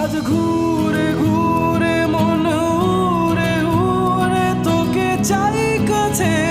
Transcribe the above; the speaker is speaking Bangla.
আজ ঘুরে ঘুরে মন উড়ে উড়ে তোকে চাই কাছে।